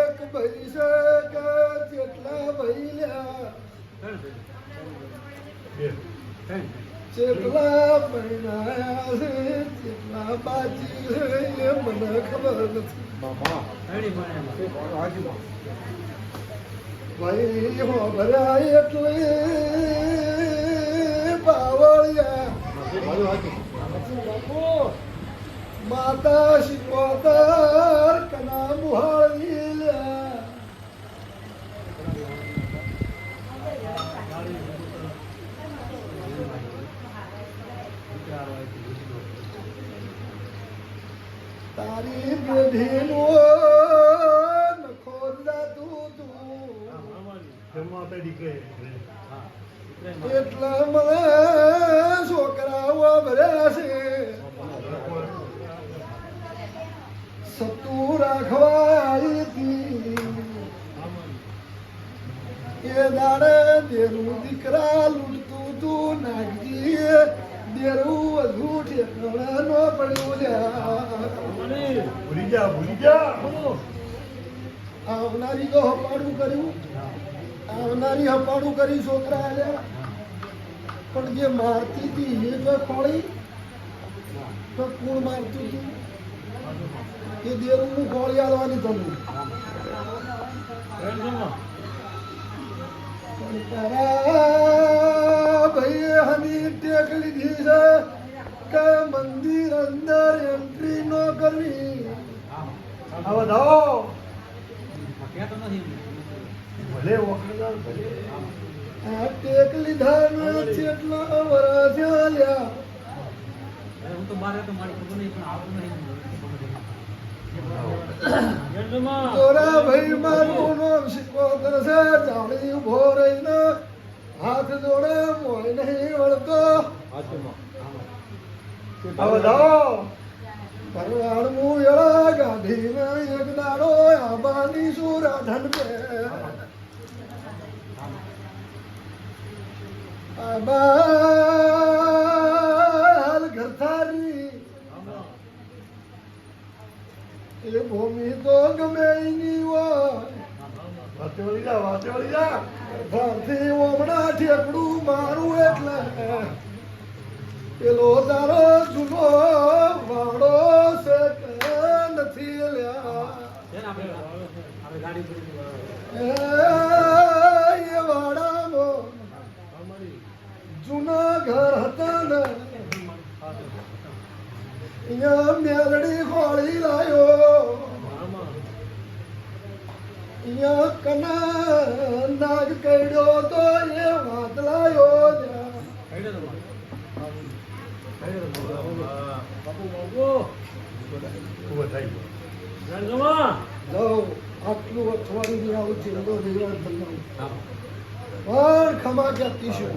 એક ભાઈ જેટલા ભાઈ જેટલા છે, જેટલા બાજી છે મને ખબર નથી. ભાઈ હો ભર્યા એટલે બાવળિયા. માતા શિકોતર કના મુહાળી તારી પેઢીનું ખોદા તું એટલા મને છોકરાઓ ભર્યા છે એ દાડે દેરું દીકરા લૂંટતું તું નાગજી દેરું વધુ ઠેકાણા નો પડ્યું લ્યા. આવનારી તો હપાડું કર્યું. આવનારી હપાડું કરી છોકરા આવ્યા પણ જે મારતી હતી એ તો ખોળી. તો કુણ મારતું હતું? એ દેવું ખોળી આવવાની તમને પણ તારા ભાઈએ હની ટેક લીધી છે કે મંદિર અંદર એન્ટ્રી ન કરવી હવે જાઓ આ ટેક લીધા ને કેટલા વરસ આલ્યા તોરા ભાઈ મારું નામ શીખવતર છે જાણી ઊભો રહીને હાથ જોડે મોય નહીં વળતો. પરવાળ હું એળા ગાંધીને એક દાડો આબાની સુરાધન પે. આબાલ એ ભૂમિ તો ગમે એની ઓમણા ઠેકડું મારું એટલે. પેલો તારો જૂનો વાડો છે નથી એ વાડામાં જૂના ઘર હતા ને અહીંયા મેલડી ખોળી લાયો અહીંયા કના નાગ કડ્યો તો એ વાત લાયો જાઓ આટલું બી આવું ચિંતો વિવાદ બનાવું પણ ખમા ક્યાંથી શું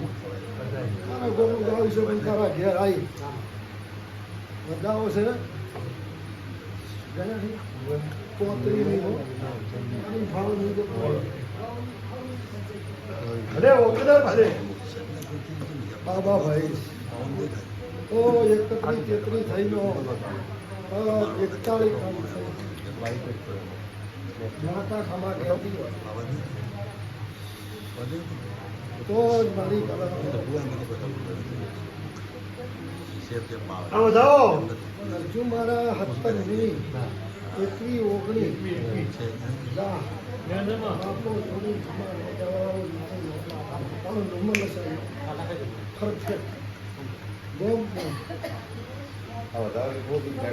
મારા ગોળું ગાવ છે પણ તારા ઘેર આવી બધાઓ છે ગયા ભાવ નહીં તો બાબા ભાઈ. ઓ, એકત્રીસ, તેત્રીસ થઈનો એકતાળીસ કામ છે માતા ખમા કહેતી તો મારી કલા મારા એકવી ઓગણી. બાપો તારો નંબર લસાઈ. ફરફેક્ટ બોમ્બ